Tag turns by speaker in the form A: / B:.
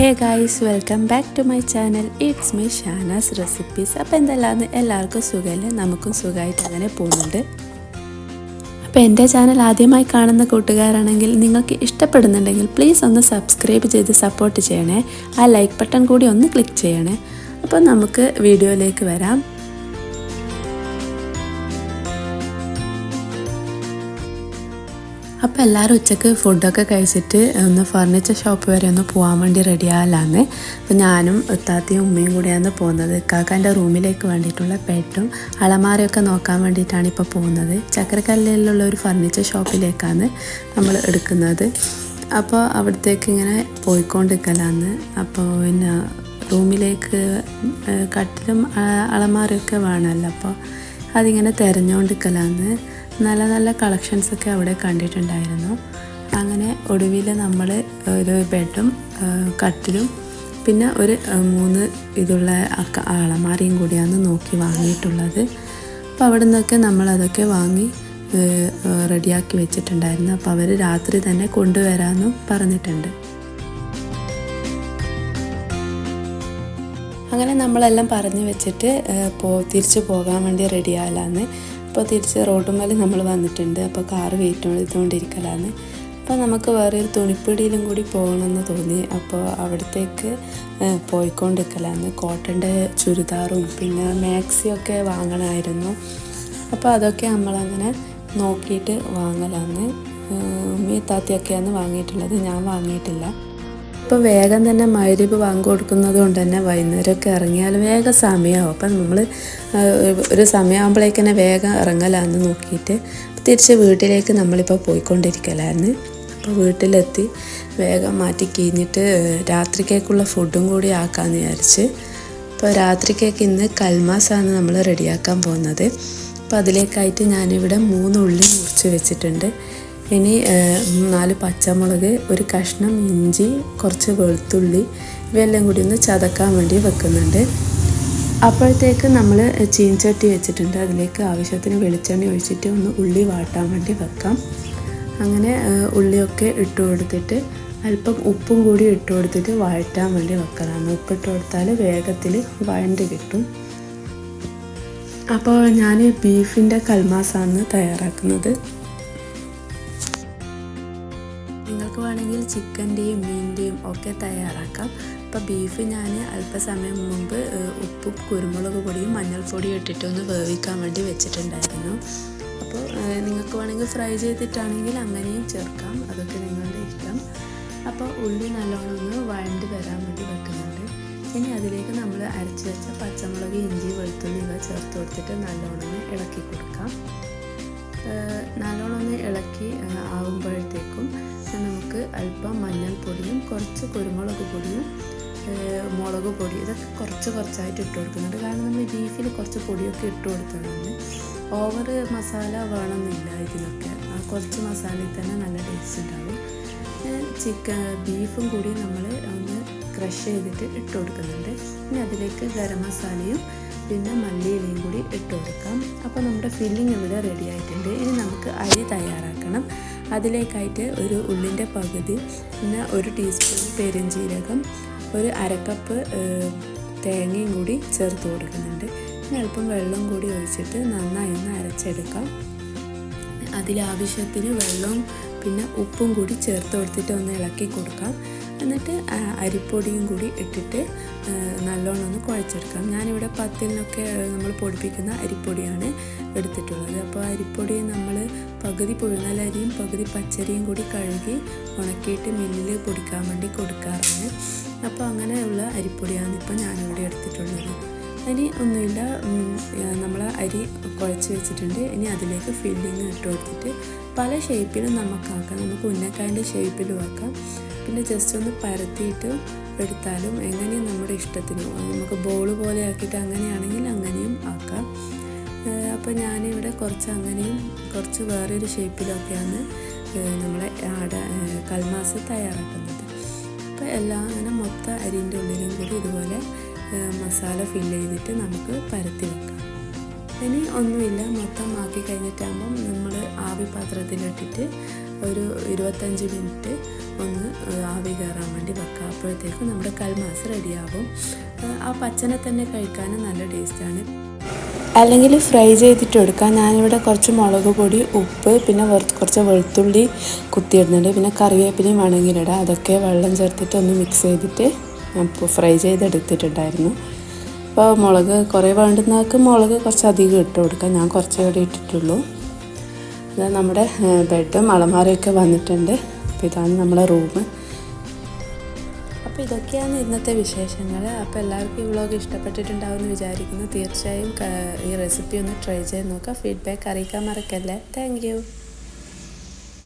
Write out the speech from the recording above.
A: Hey guys welcome back to my channel it's my Shanas recipes അപ്പോൾ എന്തെല്ലാം എല്ലാവർക്കും സുഖമല്ലേ നമുക്കും സുഖമായിട്ട് അങ്ങനെ പോകുന്നുണ്ട്. അപ്പോൾ എന്റെ ചാനൽ ആദ്യമായി കാണുന്ന കൂട്ടുകാരാണെങ്കിൽ നിങ്ങൾക്ക് ഇഷ്ടപ്പെടുന്നുണ്ടെങ്കിൽ പ്ലീസ് ഒന്ന് സബ്സ്ക്രൈബ് ചെയ്ത് സപ്പോർട്ട് ചെയ്യണേ. ആ ലൈക്ക് ബട്ടൺ കൂടി ഒന്ന് ക്ലിക്ക് ചെയ്യണേ. അപ്പോൾ നമുക്ക് വീഡിയോയിലേക്ക് വരാം. അപ്പോൾ എല്ലാവരും ഉച്ചയ്ക്ക് ഫുഡൊക്കെ കഴിച്ചിട്ട് ഒന്ന് ഫർണിച്ചർ ഷോപ്പ് വരെ ഒന്ന് പോകാൻ വേണ്ടി റെഡിയാകലാന്ന് അപ്പോൾ ഞാനും ഉത്താത്തിയും ഉമ്മയും കൂടിയാണ് പോകുന്നത്. കാക്കാന്റെ റൂമിലേക്ക് വേണ്ടിയിട്ടുള്ള പെട്ടും അളമാരയൊക്കെ നോക്കാൻ വേണ്ടിയിട്ടാണ് ഇപ്പോൾ പോകുന്നത്. ചക്രക്കല്ലിലുള്ള ഒരു ഫർണിച്ചർ ഷോപ്പിലേക്കാണ് നമ്മൾ എടുക്കുന്നത്. അപ്പോൾ അവിടത്തേക്ക് ഇങ്ങനെ പോയിക്കൊണ്ടിരിക്കലാന്ന് അപ്പോൾ പിന്നെ റൂമിലേക്ക് കട്ടിലും അളമാരയൊക്കെ വേണമല്ലോ. അപ്പോൾ അതിങ്ങനെ തിരഞ്ഞുകൊണ്ടിരിക്കലാന്ന് നല്ല നല്ല കളക്ഷൻസൊക്കെ അവിടെ കണ്ടിട്ടുണ്ടായിരുന്നു. അങ്ങനെ ഒടുവിൽ നമ്മൾ ഒരു ബെഡും കട്ടിലും പിന്നെ ഒരു മൂന്ന് ഇതുള്ള അളമാരിയും കൂടിയാണ് നോക്കി വാങ്ങിയിട്ടുള്ളത്. അപ്പോൾ അവിടെ നിന്നൊക്കെ നമ്മളതൊക്കെ വാങ്ങി റെഡിയാക്കി വെച്ചിട്ടുണ്ടായിരുന്നു. അപ്പോൾ അവർ രാത്രി തന്നെ കൊണ്ടുവരാമെന്നും പറഞ്ഞിട്ടുണ്ട്. അങ്ങനെ നമ്മളെല്ലാം പറഞ്ഞു വെച്ചിട്ട് പോ തിരിച്ചു പോകാൻ വേണ്ടി റെഡിയാകലാന്ന് അപ്പോൾ തിരിച്ച് റോഡുമേൽ നമ്മൾ വന്നിട്ടുണ്ട്. അപ്പോൾ കാറ് വെയിറ്റ് ചെയ്തുകൊണ്ടിരിക്കലാണ് അപ്പോൾ നമുക്ക് വേറെ ഒരു തുണിപ്പിടിയിലും കൂടി പോകണമെന്ന് തോന്നി. അപ്പോൾ അവിടത്തേക്ക് പോയിക്കൊണ്ടിരിക്കലാണ്. കോട്ടന്റെ ചുരിദാറും പിന്നെ മാക്സിയൊക്കെ വാങ്ങണമായിരുന്നു. അപ്പോൾ അതൊക്കെ നമ്മളങ്ങനെ നോക്കിയിട്ട് വാങ്ങലാണ്. ഉമ്മി താത്തിയൊക്കെയാണ് വാങ്ങിയിട്ടുള്ളത്. ഞാൻ വാങ്ങിയിട്ടില്ല. ഇപ്പോൾ വേഗം തന്നെ മൈരിപ്പ് വാങ്ങി കൊടുക്കുന്നത് കൊണ്ട് തന്നെ വൈകുന്നേരമൊക്കെ ഇറങ്ങിയാൽ വേഗം സമയമാവും അപ്പം നമ്മൾ ഒരു സമയമാകുമ്പോഴേക്ക് തന്നെ വേഗം ഇറങ്ങലാന്ന് നോക്കിയിട്ട് തിരിച്ച് വീട്ടിലേക്ക് നമ്മളിപ്പോൾ പോയിക്കൊണ്ടിരിക്കലായിരുന്നു അപ്പോൾ വീട്ടിലെത്തി വേഗം മാറ്റി കഴിഞ്ഞിട്ട് രാത്രിക്കേക്കുള്ള ഫുഡും കൂടി ആക്കാമെന്ന് വിചാരിച്ച്. അപ്പോൾ രാത്രിക്കേക്ക് ഇന്ന് കൽമാസാണ് നമ്മൾ റെഡിയാക്കാൻ പോകുന്നത്. അപ്പോൾ അതിലേക്കായിട്ട് ഞാനിവിടെ മൂന്ന് ഉള്ളി മുറിച്ച് വെച്ചിട്ടുണ്ട്. ഇനി നാല് പച്ചമുളക് ഒരു കഷ്ണം ഇഞ്ചി കുറച്ച് വെളുത്തുള്ളി ഇവയെല്ലാം കൂടി ഒന്ന് ചതക്കാൻ വേണ്ടി വെക്കുന്നുണ്ട്. അപ്പോഴത്തേക്ക് നമ്മൾ ചീൻചട്ടി വെച്ചിട്ടുണ്ട്. അതിലേക്ക് ആവശ്യത്തിന് വെളിച്ചെണ്ണ ഒഴിച്ചിട്ട് ഒന്ന് ഉള്ളി വാട്ടാൻ വേണ്ടി വെക്കാം. അങ്ങനെ ഉള്ളിയൊക്കെ ഇട്ട് കൊടുത്തിട്ട് അല്പം ഉപ്പും കൂടി ഇട്ട് കൊടുത്തിട്ട് വഴറ്റാൻ വേണ്ടി വെക്കലാണ്. ഉപ്പിട്ട് കൊടുത്താൽ വേഗത്തിൽ വഴണ്ട് കിട്ടും. അപ്പോൾ ഞാൻ ബീഫിന്റെ കൽമാസാണ് തയ്യാറാക്കുന്നത്. വേണമെങ്കിൽ ചിക്കന്റെയും മീനിന്റെയും ഒക്കെ തയ്യാറാക്കാം. അപ്പോൾ ബീഫ് ഞാൻ അല്പസമയം മുമ്പ് ഉപ്പും കുരുമുളക് പൊടിയും മഞ്ഞൾപ്പൊടിയും ഇട്ടിട്ട് ഒന്ന് വേവിക്കാൻ വേണ്ടി വെച്ചിട്ടുണ്ടായിരുന്നു. അപ്പോൾ നിങ്ങൾക്ക് വേണമെങ്കിൽ ഫ്രൈ ചെയ്തിട്ടാണെങ്കിൽ അങ്ങനെയും ചേർക്കാം. അതൊക്കെ നിങ്ങളുടെ ഇഷ്ടം. അപ്പോൾ ഉള്ളി നല്ലോണം ഒന്ന് വഴണ്ട് വരാൻ വേണ്ടി വെക്കുന്നുണ്ട്. ഇനി അതിലേക്ക് നമ്മൾ അരച്ച് വെച്ച പച്ചമുളക് ഇഞ്ചി വെളുത്തുള്ളി ഇവ ചേർത്ത് കൊടുത്തിട്ട് നല്ലോണം ഇളക്കി കൊടുക്കാം. നല്ലോണം ഒന്ന് ഇളക്കി നമുക്ക് അല്പം മഞ്ഞൾപ്പൊടിയും കുറച്ച് കുരുമുളക് പൊടിയും മുളക് പൊടി ഇതൊക്കെ കുറച്ച് കുറച്ചായിട്ട് ഇട്ട് കൊടുക്കുന്നുണ്ട്. കാരണം നമ്മൾ ബീഫിൽ കുറച്ച് പൊടിയൊക്കെ ഇട്ട് കൊടുത്തതാണ് ഓവർ മസാല വേണമെന്നില്ല ഇതിനൊക്കെ. ആ കുറച്ച് മസാലയിൽ തന്നെ നല്ല ടേസ്റ്റ് ഉണ്ടാവും. ചിക്കൻ ബീഫും കൂടി നമ്മൾ ഒന്ന് ക്രഷ് ചെയ്തിട്ട് ഇട്ട് കൊടുക്കുന്നുണ്ട്. ഇനി അതിലേക്ക് ഗരം മസാലയും പിന്നെ മല്ലിയിലയും കൂടി ഇട്ട് കൊടുക്കാം. അപ്പോൾ നമ്മുടെ ഫില്ലിംഗ് ഇവിടെ റെഡി ആയിട്ടുണ്ട്. ഇനി നമുക്ക് അരി തയ്യാറാക്കണം. അതിലേക്കായിട്ട് ഒരു ഉള്ളിന്റെ പകുതി പിന്നെ ഒരു ടീസ്പൂൺ പെരുംജീരകം ഒരു അരക്കപ്പ് തേങ്ങയും കൂടി ചേർത്ത് കൊടുക്കുന്നുണ്ട്. പിന്നെ അല്പം വെള്ളം കൂടി ഒഴിച്ചിട്ട് നന്നായി ഒന്ന് അരച്ചെടുക്കാം. അതിലാവശ്യത്തിന് വെള്ളവും പിന്നെ ഉപ്പും കൂടി ചേർത്ത് കൊടുത്തിട്ട് ഒന്ന് ഇളക്കി കൊടുക്കാം. എന്നിട്ട് അരിപ്പൊടിയും കൂടി ഇട്ടിട്ട് നല്ലോണം ഒന്ന് കുഴച്ചെടുക്കാം ഞാനിവിടെ പത്തിനൊക്കെ നമ്മൾ പൊടിപ്പിക്കുന്ന അരിപ്പൊടിയാണ് എടുത്തിട്ടുള്ളത്. അപ്പോൾ അരിപ്പൊടി നമ്മൾ പകുതി പുഴുങ്ങലരിയും പകുതി പച്ചരിയും കൂടി കഴുകി ഉണക്കിയിട്ട് മില്ലിൽ പൊടിക്കാൻ വേണ്ടി കൊടുക്കാറുണ്ട്. അപ്പോൾ അങ്ങനെയുള്ള അരിപ്പൊടിയാണ് ഇപ്പോൾ ഞാനിവിടെ എടുത്തിട്ടുള്ളത്. ഇനി ഒന്നുമില്ല നമ്മൾ അരി കുഴച്ച് വെച്ചിട്ടുണ്ട്. ഇനി അതിലേക്ക് ഫില്ലിങ് ഇട്ട് കൊടുത്തിട്ട് പല ഷേപ്പിലും നമുക്കാക്കാം നമുക്ക് ഉന്നക്കായന്റെ ഷേപ്പിലും ആക്കാം. പിന്നെ ജസ്റ്റ് ഒന്ന് പരത്തിയിട്ട് എടുത്താലും എങ്ങനെയും നമ്മുടെ ഇഷ്ടത്തിന് നമുക്ക് ബോൾ പോലെ ആക്കിയിട്ട് അങ്ങനെയാണെങ്കിൽ അങ്ങനെയും ആക്കാം. അപ്പോൾ ഞാനിവിടെ കുറച്ച് അങ്ങനെയും കുറച്ച് വേറൊരു ഷേപ്പിലൊക്കെയാണ് നമ്മളെ ആട കൽമാസ് തയ്യാറാക്കുന്നത്. അപ്പോൾ എല്ലാം അങ്ങനെ മൊത്തം അരിന്റെ ഉള്ളിലും കൂടി ഇതുപോലെ മസാല ഫില്ല് ചെയ്തിട്ട് നമുക്ക് പരത്തി വെക്കാം. ഇനി ഒന്നുമില്ല. മൊത്തം ആക്കി കഴിഞ്ഞിട്ടാകുമ്പം നമ്മൾ ആവി പാത്രത്തിലിട്ടിട്ട് ഒരു ഇരുപത്തഞ്ച് മിനിറ്റ് ഒന്ന് ആവി കയറാൻ വേണ്ടി വെക്കുക. അപ്പോഴത്തേക്കും നമ്മുടെ കൽമാസ് റെഡിയാവും ആ പച്ചനെ തന്നെ കഴിക്കാനും നല്ല ടേസ്റ്റാണ് അല്ലെങ്കിൽ ഫ്രൈ ചെയ്തിട്ട് എടുക്കാം. ഞാനിവിടെ കുറച്ച് മുളക് പൊടി ഉപ്പ് പിന്നെ കുറച്ച് വെളുത്തുള്ളി കുത്തിയിടുന്നുണ്ട്. പിന്നെ കറിവേപ്പിലയും വേണമെങ്കിൽ ഇടാം. അതൊക്കെ വെള്ളം ചേർത്തിട്ട് ഒന്ന് മിക്സ് ചെയ്തിട്ട് ഞാൻ ഫ്രൈ ചെയ്തെടുത്തിട്ടുണ്ടായിരുന്നു. അപ്പോൾ മുളക് കുറേ വേണ്ടുന്നവർക്ക് മുളക് കുറച്ച് അധികം ഇട്ട് കൊടുക്കാം. ഞാൻ കുറച്ചേ കൂടി ഇട്ടിട്ടുള്ളൂ. ഇത് നമ്മുടെ ബെഡും അളമാരയൊക്കെ വന്നിട്ടുണ്ട്. അപ്പോൾ ഇതാണ് നമ്മുടെ റൂം അപ്പോൾ ഇതൊക്കെയാണ് ഇന്നത്തെ വിശേഷങ്ങൾ അപ്പോൾ എല്ലാവർക്കും ഈ വ്ളോഗ് ഇഷ്ടപ്പെട്ടിട്ടുണ്ടാവുമെന്ന് വിചാരിക്കുന്നു. തീർച്ചയായും ഈ റെസിപ്പി ഒന്ന് ട്രൈ ചെയ്ത് നോക്കുക. ഫീഡ്ബാക്ക് അറിയിക്കാൻ മറക്കല്ലേ. താങ്ക്